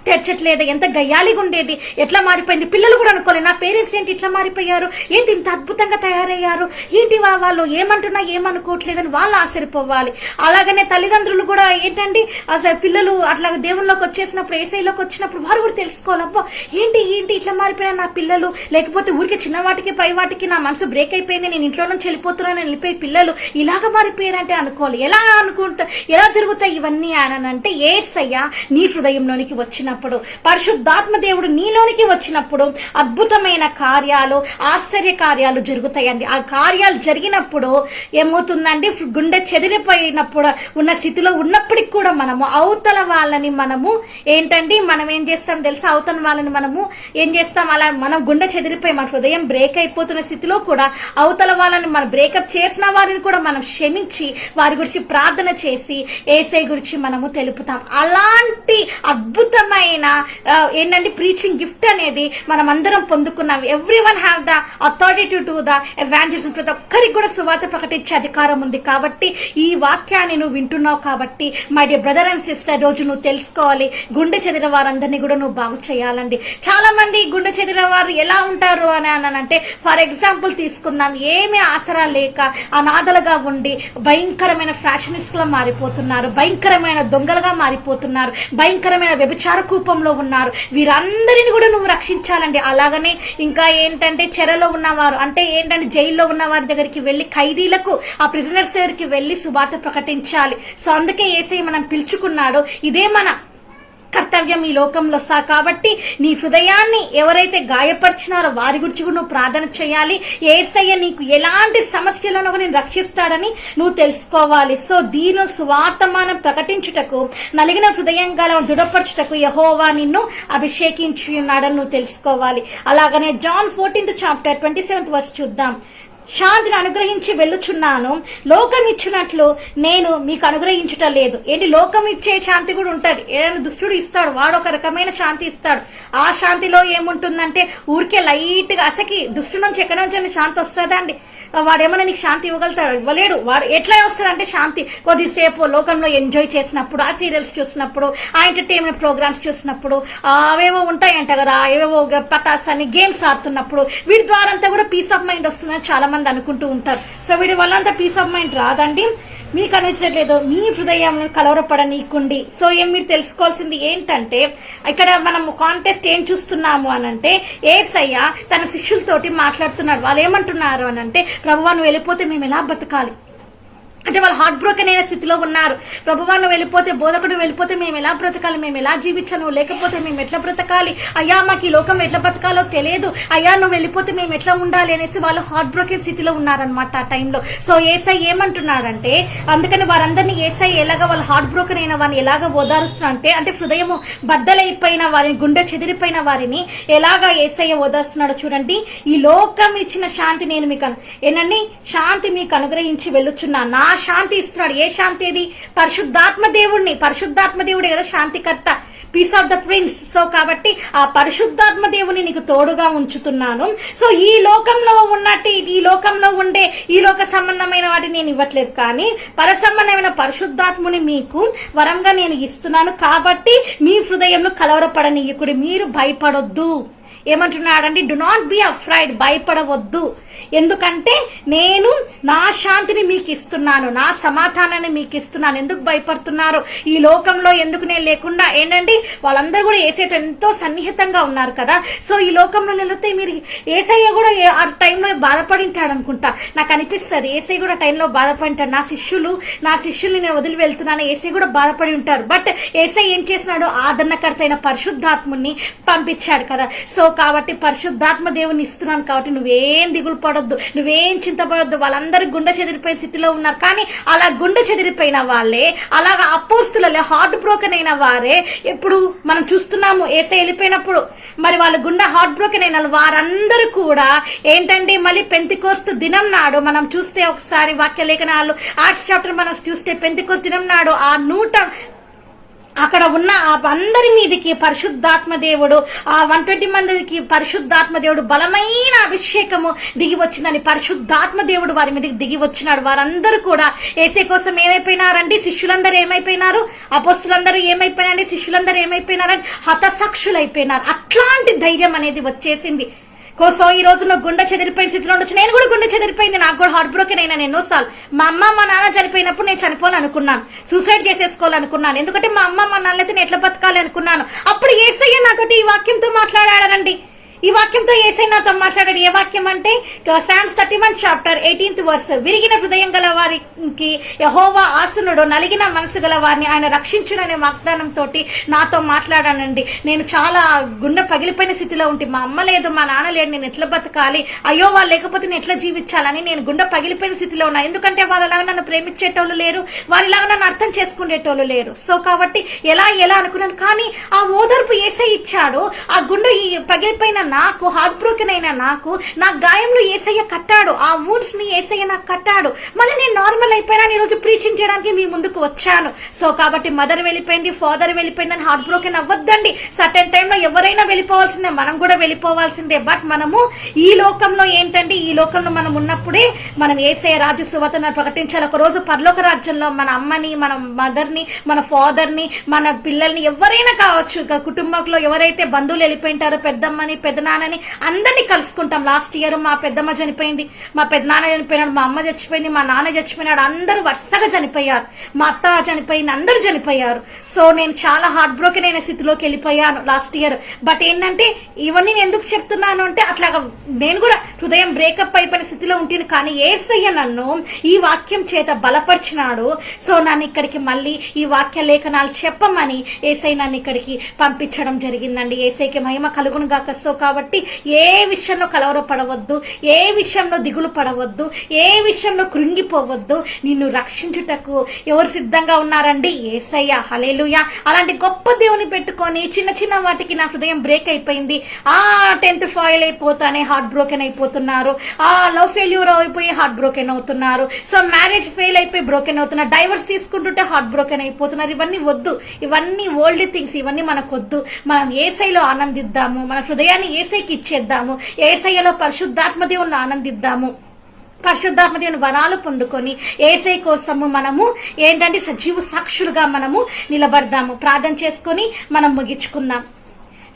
తెరచట్లేదు ఎంత గయ్యాలిగా ఉండేది ఎట్లా మారిపోయింది పిల్లలు కూడా అనుకోలేదు. నా పేరెంట్స్ ఏంటి ఇట్లా మారిపోయారు? ఏంటి ఇంత అద్భుతంగా తయారయ్యారు? ఏంటి వా- వాళ్ళు ఏమంటున్నా ఏమనుకోవట్లేదని వాళ్ళు ఆశ్చర్యపోవాలి. అలాగనే తల్లిదండ్రులు కూడా ఏంటండి అసలు పిల్లలు అట్లా దేవుళ్ళకి వచ్చేసినప్పుడు ఏసైలోకి వచ్చినప్పుడు వారు కూడా తెలుసుకోవాలి. అబ్బో ఏంటి ఏంటి ఇట్లా మారిపోయినా నా పిల్లలు? లేకపోతే ఊరికి చిన్నవాటికి పై వాటికి నా మనసు బ్రేక్ అయిపోయింది నేను ఇంట్లో నుంచి వెళ్ళిపోతున్నాను వెళ్ళిపోయి పిల్లలు ఇలాగ మారిపోయారంటే అనుకోవాలి. ఎలా అనుకుంటా ఎలా జరుగుతాయి ఇవన్నీ అని అంటే ఏసయ్యా నీ హృదయంలోనికి వచ్చిన వచ్చినప్పుడు పరిశుద్ధాత్మ దేవుడు నీలోనికి వచ్చినప్పుడు అద్భుతమైన కార్యాలు ఆశ్చర్య కార్యాలు జరుగుతాయండి. ఆ కార్యాలు జరిగినప్పుడు ఏమవుతుందండి? గుండె చెదిరిపోయినప్పుడు ఉన్న స్థితిలో ఉన్నప్పటికి కూడా మనము అవతల వాళ్ళని మనము ఏంటండి? మనం ఏం చేస్తాం తెలుసా? అవతల వాళ్ళని మనము ఏం చేస్తాం? అలా మనం గుండె చెదిరిపోయి మన హృదయం బ్రేక్ అయిపోతున్న స్థితిలో కూడా అవతల వాళ్ళని మనం బ్రేకప్ చేసిన వారిని కూడా మనం క్షమించి వారి గురించి ప్రార్థన చేసి ఏసై గురించి మనము తెలుపుతాం. అలాంటి అద్భుతమైన ఆ, ఏంటంటే ప్రీచింగ్ గిఫ్ట్ అనేది మనం అందరం పొందుకున్నాం. Every one have the authority to the evangelism ప్రతి ఒక్కరికి కూడా సువార్త ప్రకటించే అధికారం ఉంది కాబట్టి ఈ వాక్యాన్ని నువ్వు వింటున్నావు కాబట్టి my dear brother and sister రోజు నువ్వు తెలుసుకోవాలి. గుండె చెదిరిన వారందరినీ కూడా నువ్వు బాగు చేయాలండి. చాలా మంది గుండె చెదిరిన వారు ఎలా ఉంటారు అని అనంటే ఫర్ ఎగ్జాంపుల్ తీసుకుందాం. ఏమీ ఆసరా లేక అనాథలుగా ఉండి భయంకరమైన ఫ్యాషనిస్ట్గా మారిపోతున్నారు. భయంకరమైన దొంగలుగా మారిపోతున్నారు. భయంకరమైన వ్యభిచారకు కూపంలో ఉన్నారు. వీరందరిని కూడా నువ్వు రక్షించాలండి. అలాగనే ఇంకా ఏంటంటే చెరలో ఉన్నవారు అంటే ఏంటంటే జైల్లో ఉన్న వారి దగ్గరికి వెళ్ళి ఖైదీలకు ఆ ప్రిజనర్స్ దగ్గరికి వెళ్ళి సువార్త ప్రకటించాలి. సో అందుకే ఏసై మనం పిలుచుకున్నాడు ఇదే మన కర్తవ్యం ఈ లోకంలో సా కాబట్టి నీ హృదయాన్ని ఎవరైతే గాయపరిచినారో వారి గురించి కూడా నువ్వు ప్రార్థన చేయాలి. ఏసయ్య నీకు ఎలాంటి సమస్యలను కూడా నేను రక్షిస్తాడని నువ్వు తెలుసుకోవాలి. సో దీని స్వార్థమానం ప్రకటించుటకు నలిగిన హృదయం గల దృఢపరచుటకు యహోవా నిన్ను అభిషేకించి ఉన్నాడని నువ్వు తెలుసుకోవాలి. అలాగనే John fourteenth chapter twenty seventh verse చూద్దాం. శాంతిని అనుగ్రహించి వెళ్ళుచున్నాను. లోకం ఇచ్చినట్లు నేను మీకు అనుగ్రహించుట లేదు. ఏంటి? లోకం ఇచ్చే శాంతి కూడా ఉంటది. ఏదైనా దుష్టుడు ఇస్తాడు వాడు ఒక రకమైన శాంతి ఇస్తాడు. ఆ శాంతిలో ఏముంటుందంటే ఊరికే లైట్గా అసకి దుష్టు నుంచి ఎక్కడి నుంచి శాంతి వస్తుందా అండి వాడేమన్నా నీకు శాంతి ఇవ్వగలుగుతాడు? ఇవ్వలేడు. వాడు ఎట్లా వస్తాడంటే శాంతి. కొద్దిసేపు లోకంలో ఎంజాయ్ చేసినప్పుడు ఆ సీరియల్స్ చూసినప్పుడు ఆ ఎంటర్టైన్మెంట్ ప్రోగ్రామ్స్ చూసినప్పుడు అవేవో ఉంటాయంట కదా ఏవేవో పటాస్ అని గేమ్స్ ఆడుతున్నప్పుడు వీటి ద్వారా అంతా కూడా పీస్ ఆఫ్ మైండ్ వస్తుందని చాలా మంది అనుకుంటూ ఉంటారు. సో వీడి వల్ల అంతా పీస్ ఆఫ్ మైండ్ రాదండి. మీకు అనిపించట్లేదు మీ హృదయం కలవరపడనీకుండి సో ఏం మీరు తెలుసుకోవాల్సింది ఏంటంటే ఇక్కడ మనం కాంటెస్ట్ ఏం చూస్తున్నాము అనంటే ఏసయ్య తన శిష్యులతోటి మాట్లాడుతున్నాడు. వాళ్ళు ఏమంటున్నారు అనంటే ప్రభువా నువ్వు వెళ్ళిపోతే మేము ఎలా బతకాలి? అంటే వాళ్ళు హార్ట్ బ్రోకెన్ అయిన స్థితిలో ఉన్నారు. ప్రభువా నువ్వు వెళ్ళిపోతే బోధకుడు వెళ్ళిపోతే మేము ఎలా బ్రతకాలి? మేము ఎలా జీవించను? లేకపోతే మేము ఎట్లా బ్రతకాలి? అయ్యా మాకు ఈ లోకం ఎట్లా బ్రతకాలో తెలియదు. అయ్యా నువ్వు వెళ్ళిపోతే మేము ఎట్లా ఉండాలి అనేసి వాళ్ళు హార్ట్ బ్రోకెన్ స్థితిలో ఉన్నారనమాట ఆ టైంలో సో ఏసై ఏమంటున్నాడంటే అందుకని వారందరినీ ఏసై ఎలాగ వాళ్ళు హార్ట్ బ్రోకెన్ అయిన వారిని ఎలాగ ఓదారుస్తున్నా అంటే అంటే హృదయము బద్దలైపోయిన వారిని గుండె చెదిరిపోయిన వారిని ఎలాగా ఏసయ్య ఓదారుస్తున్నాడో చూడండి. ఈ లోకం ఇచ్చిన శాంతి నేను మీకు అను- ఏంటండి శాంతి మీకు అనుగ్రహించి వెళ్ళుచున్నా నా శాంతి ఇస్తున్నాడు. ఏ శాంతి ఇది? పరిశుద్ధాత్మ దేవుడిని పరిశుద్ధాత్మ దేవుడే కదా శాంతికర్త. Peace of the prince so కాబట్టి ఆ పరిశుద్ధాత్మ దేవుని నీకు తోడుగా ఉంచుతున్నాను. సో ఈ లోకంలో ఉన్నట్టు ఈ లోకంలో ఉండే ఈ లోక సంబంధమైన వాటిని నేను ఇవ్వట్లేదు కానీ పరసంబంధమైన పరిశుద్ధాత్ముని మీకు వరంగా నేను ఇస్తున్నాను. కాబట్టి మీ హృదయంలో కలవరపడనీయకుడి మీరు భయపడొద్దు. ఏమంటున్నాడండి డు నాట్ బి అఫ్రైడ్ భయపడవద్దు. ఎందుకంటే నేను నా శాంతిని మీకు ఇస్తున్నాను నా సమాధానాన్ని మీకు ఇస్తున్నాను ఎందుకు భయపడుతున్నారు? ఈ లోకంలో ఎందుకు నేను లేకుండా? ఏంటండి వాళ్ళందరూ కూడా ఏసైతో ఎంతో సన్నిహితంగా ఉన్నారు కదా. సో ఈ లోకంలో నిలితే మీరు ఏసయ్య కూడా ఆ టైంలో బాధపడి ఉంటాడు అనుకుంటా నాకు అనిపిస్తుంది ఏసై కూడా టైంలో బాధపడింటాడు. నా శిష్యులు నా శిష్యుల్ని నేను వదిలి వెళ్తున్నాను ఏసై కూడా బాధపడి ఉంటారు. బట్ ఏసై ఏం చేసినాడు ఆదరణకర్త అయిన పరిశుద్ధాత్ముని పంపించాడు కదా. సో కాబట్టి పరిశుద్ధాత్మ దేవుని ఇస్తున్నాను కాబట్టి నువ్వేం దిగులు పడొద్దు నువ్వేం చింతపడొద్దు. వాళ్ళందరూ గుండె చెదిరిపోయే స్థితిలో ఉన్నారు. కానీ అలా గుండె చెదిరిపోయిన వాళ్ళే అలాగా అపోస్తులలే హార్ట్ బ్రోకెన్ అయిన వారే ఎప్పుడు మనం చూస్తున్నాము ఏసై వెళ్ళిపోయినప్పుడు. మరి వాళ్ళ గుండె హార్ట్ బ్రోకెన్ అయిన వాళ్ళు వారందరూ కూడా ఏంటండి మళ్ళీ పెంతికోస్తు దినం నాడు మనం చూస్తే ఒకసారి వాక్య లేఖనాలు ఆర్ట్స్ చాప్టర్ మనం చూస్తే పెంతికోస్తు దినం నాడు ఆ నూట అక్కడ ఉన్న ఆ అందరి మీదకి పరిశుద్ధాత్మ దేవుడు ఆ వన్ ట్వంటీ మందికి పరిశుద్ధాత్మ దేవుడు బలమైన అభిషేకము దిగి వచ్చిందని పరిశుద్ధాత్మ దేవుడు వారి మీదకి దిగి వచ్చినాడు. వారందరూ కూడా ఏసే కోసం ఏమైపోయినారండి? శిష్యులందరూ ఏమైపోయినారు? అపోస్తులందరూ ఏమైపోయినారండి? శిష్యులందరూ ఏమైపోయినారండి? హతసాక్షులైపోయినారు. అట్లాంటి ధైర్యం అనేది వచ్చేసింది. కోసం ఈ రోజు నువ్వు గుండె చెదిరిపోయిన స్థితిలో ఉండొచ్చు. నేను కూడా గుండె చెదిరిపోయింది. నాకు కూడా హార్ట్ బ్రోకెన్ అయినా ఎన్నోసార్లు. మా అమ్మ మా నాన్న చనిపోయినప్పుడు నేను చనిపోవాలనుకున్నాను. సూసైడ్ చేసేసుకోవాలనుకున్నాను. ఎందుకంటే మా అమ్మ మా నాన్నలైతే నేను ఎట్లా బతకాలి అనుకున్నాను. అప్పుడు ఏసయ్య నాతోటి ఈ వాక్యంతో మాట్లాడాడండి. ఈ వాక్యంతో ఏసై నాతో మాట్లాడాడు. ఏ వాక్యం అంటే Psalms thirty one chapter eighteenth verse విరిగిన హృదయం గల వారికి యహోవా ఆసనుడు నలిగిన మనసు గల వారిని ఆయన రక్షించుననే వాగ్దానం తోటి నాతో మాట్లాడానండి. నేను చాలా గుండె పగిలిపోయిన స్థితిలో ఉంటే మా అమ్మ లేదు మా నాన్న లేడు నేను ఎట్లా బతకాలి? అయ్యో వాళ్ళు లేకపోతే నేను ఎట్లా జీవించాలని నేను గుండె పగిలిపోయిన స్థితిలో ఉన్నా. ఎందుకంటే వాళ్ళలాగా నన్ను ప్రేమించేటోళ్ళు లేరు వారిలాగా నన్ను అర్థం చేసుకునేటోళ్ళు లేరు. సో కాబట్టి ఎలా ఎలా అనుకున్నాను? కానీ ఆ ఓదర్పు ఏసై ఇచ్చాడు. ఆ గుండె ఈ పగిలిపోయిన నాకు హార్ట్ బ్రోకెన్ అయిన నాకు నా గాయంలో ఏసయ్య కట్టాడు ఆ వూన్స్ని ఏసయ్య నాకు కట్టాడు. మళ్ళీ నేను నార్మల్ అయిపోయినా ఈ రోజు ప్రీచింగ్ చేయడానికి మీ ముందుకు వచ్చాను. సో కాబట్టి మదర్ వెళ్ళిపోయింది ఫాదర్ వెళ్ళిపోయిందని హార్ట్ బ్రోకెన్ అవ్వద్దండి. సర్టెన్ టైంలో ఎవరైనా వెళ్ళిపోవాల్సిందే మనం కూడా వెళ్ళిపోవాల్సిందే. బట్ మనము ఈ లోకంలో ఏంటండి ఈ లోకంలో మనం ఉన్నప్పుడే మనం ఏసే రాజు సువతను ప్రకటించాలి. ఒక రోజు పర్లోక రాజ్యంలో మన అమ్మని మన మదర్ని మన ఫాదర్ని మన పిల్లల్ని ఎవరైనా కావచ్చు కుటుంబంలో ఎవరైతే బంధువులు వెళ్ళిపోయింటారో పెద్దమ్మని పెద్ద పెద్దనాన్నని అందరినీ కలుసుకుంటాం. లాస్ట్ ఇయర్ మా పెద్దమ్మ చనిపోయింది. మా పెద్దనాన్న చనిపోయినాడు మా అమ్మ చచ్చిపోయింది మా నాన్న చచ్చిపోయినాడు. అందరూ వరుసగా చనిపోయారు. మా అత్త చనిపోయింది అందరూ చనిపోయారు. సో నేను చాలా హార్ట్ బ్రోకెన్ అయిన స్థితిలోకి వెళ్ళిపోయాను లాస్ట్ ఇయర్. బట్ ఏంటంటే ఇవన్నీ నేను ఎందుకు చెప్తున్నాను అంటే అట్లా నేను కూడా హృదయం బ్రేకప్ అయిపోయిన స్థితిలో ఉంటుంది కానీ ఏసయ్య నన్ను ఈ వాక్యం చేత బలపరిచినాడు. సో నన్ను ఇక్కడికి మళ్ళీ ఈ వాక్య లేఖనాలు చెప్పమని ఏసై నన్ను ఇక్కడికి పంపించడం జరిగిందండి. ఏసైకి మహిమ కలుగును గాక. సో కాబట్టి ఏ విషయంలో కలవరపడవద్దు ఏ విషయంలో దిగులు పడవద్దు ఏ విషయంలో కృంగిపోవద్దు నిన్ను రక్షించుటకు ఎవరు సిద్ధంగా ఉన్నారండి? ఏసయ్య. హలేలుయ అలాంటి గొప్ప దేవుని పెట్టుకొని చిన్న చిన్న వాటికి నా హృదయం బ్రేక్ అయిపోయింది. ఆ టెన్త్ ఫాయిల్ అయిపోతానే హార్ట్ బ్రోకెన్ అయిపోతున్నారు. ఆ లవ్ ఫెయిల్యూర్ అయిపోయి హార్ట్ బ్రోకెన్ అవుతున్నారు. సో మ్యారేజ్ ఫెయిల్ అయిపోయి బ్రోకెన్ అవుతున్నారు. డైవర్స్ తీసుకుంటుంటే హార్ట్ బ్రోకెన్ అయిపోతున్నారు. ఇవన్నీ వద్దు. ఇవన్నీ ఓల్డ్ థింగ్స్. ఇవన్నీ మనకు వద్దు మనం ఏసైలో ఆనందిద్దాము. మన హృదయాన్ని ఏసైకి ఇచ్చేద్దాము. ఏసైలో పరిశుద్ధాత్మ దేవుని ఆనందిద్దాము. పరిశుద్ధాత్మ దేవుని వరాలు పొందుకొని ఏసై కోసము మనము ఏంటంటే సజీవ సాక్షులుగా మనము నిలబడదాము. ప్రార్థన చేసుకొని మనం ముగించుకుందాం.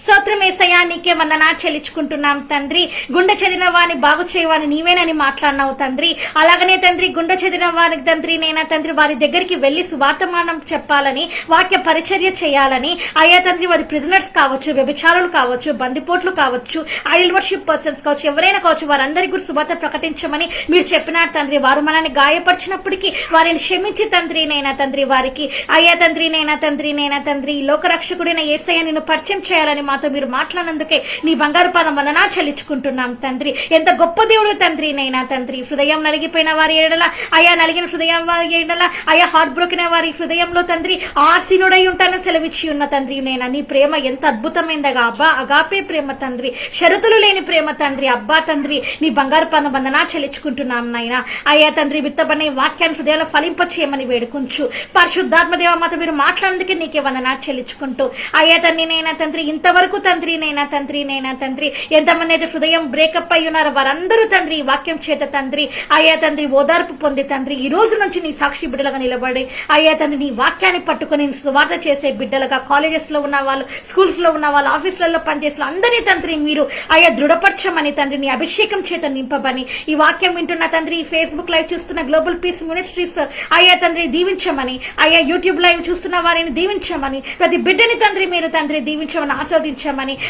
సోత్రమేసయ్యా నీకే వందనా చెల్లించుకుంటున్నాం తండ్రి. గుండె చెదిరిన వారిని బాగు చేయవాని నీవేనని మాట్లాడినావు తండ్రి. అలాగనే తండ్రి గుండె చెదిరిన వారికి తండ్రి నేనా తండ్రి? వారి దగ్గరికి వెళ్ళి సువార్తమానం చెప్పాలని వాక్య పరిచర్య చేయాలని. అయ్యా తండ్రి వారి ప్రిజనర్స్ కావచ్చు వ్యభిచారులు కావచ్చు బందిపోట్లు కావచ్చు ఐడల్ వర్షిప్ పర్సన్స్ కావచ్చు ఎవరైనా కావచ్చు వారందరికీ కూడా సువార్త ప్రకటించమని మీరు చెప్పినారు తండ్రి. వారు మనల్ని గాయపరిచినప్పటికీ వారిని క్షమించి తండ్రి నేనా తండ్రి వారికి. అయ్యా తండ్రి నేనా తండ్రి నేనా తండ్రి లోకరక్షకుడైన లోక ఏసయ్య నిన్ను పరిచయం చేయాలని మాతో మీరు మాట్లాడినందుకే నీ బంగారు పాదం వందనా చెల్లించుకుంటున్నాం తండ్రి. ఎంత గొప్ప దేవుడు తండ్రి నైనా తండ్రి. హృదయం నలిగిపోయిన వారి ఏడల అయా నలిగిన హృదయం వారి ఏడల అయా హార్ట్ బ్రోకెన్ వారి హృదయంలో తండ్రి ఆసీనుడై ఉంటానని సెలవిచ్చి ఉన్న తండ్రి నైనా. నీ ప్రేమ ఎంత అద్భుతమైందగా అబ్బా అగాపే ప్రేమ తండ్రి. షరతులు లేని ప్రేమ తండ్రి అబ్బా తండ్రి. నీ బంగారు పాదం వందనా చెల్లించుకుంటున్నాం నాయనా అయ్యా తండ్రి విత్తబడిన వాక్యాన్ని హృదయంలో ఫలింపచేయమని వేడుకుంచు. పరిశుద్ధాత్మ దేవ మాత మీరు మాట్లాడేందుకే నీకే వందనా చెల్లించుకుంటూ. అయ్యా తండ్రి నైనా తండ్రి ఇంత ఎంతవరకు తండ్రి నైనా తండ్రి నైనా తండ్రి? ఎంతమంది అయితే హృదయం బ్రేకప్ అయి ఉన్నారో వారందరూ తండ్రి వాక్యం చేత తండ్రి. అయ్యా తండ్రి ఓదార్పు పొంది తండ్రి. ఈ రోజు నుంచి నీ సాక్షి బిడ్డలుగా నిలబడి అయ్యా తండ్రి నీ వాక్యాన్ని పట్టుకుని సువార్త చేసే బిడ్డలుగా కాలేజెస్లో ఉన్న వాళ్ళు స్కూల్స్లో ఉన్న వాళ్ళు ఆఫీసులలో పనిచేసిన అందరినీ తండ్రి మీరు అయ్యా దృఢపరచమని తండ్రి నీ అభిషేకం చేత నింపబని. ఈ వాక్యం వింటున్న తండ్రి ఫేస్బుక్ లైవ్ చూస్తున్న గ్లోబల్ పీస్ మినిస్ట్రీస్ అయ్యా తండ్రి దీవించమని. అయ్యా యూట్యూబ్ లైవ్ చూస్తున్న వారిని దీవించమని. ప్రతి బిడ్డని తండ్రి మీరు తండ్రి దీవించమని ఆస్వాదించమని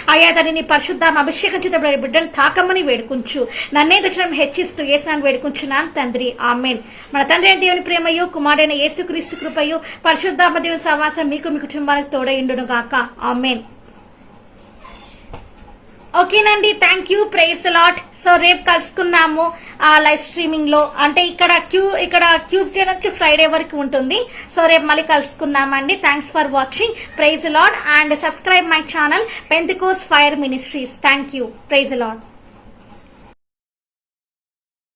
అయ్యా తండ్రి దానిని పరిశుద్ధం అభిషేకం బిడ్డను తాకమని వేడుకుంచు. నన్నే దక్షిణం హెచ్చిస్తూ ఏసాన్ని వేడుకుంటున్నాను తండ్రి. ఆమెన్. మన తండ్రి అయిన దేవుని ప్రేమయు కుమారుడైన యేసుక్రీస్తు కృపయు పరిశుద్ధామ దేవుని సమాసం మీకు మీ కుటుంబానికి తోడైండును గాక ఆమెన్. ఓకేనండి thank you praise lord so రేపు కలుసుకున్నాము ఆ లైవ్ స్ట్రీమింగ్లో. అంటే ఇక్కడ క్యూ ఇక్కడ ట్యూస్డే నుంచి ఫ్రైడే వరకు ఉంటుంది. సో రేపు మళ్ళీ కలుసుకుందామండి. Thanks for watching praise lord and subscribe my channel Pentecost fire ministries thank you praise lord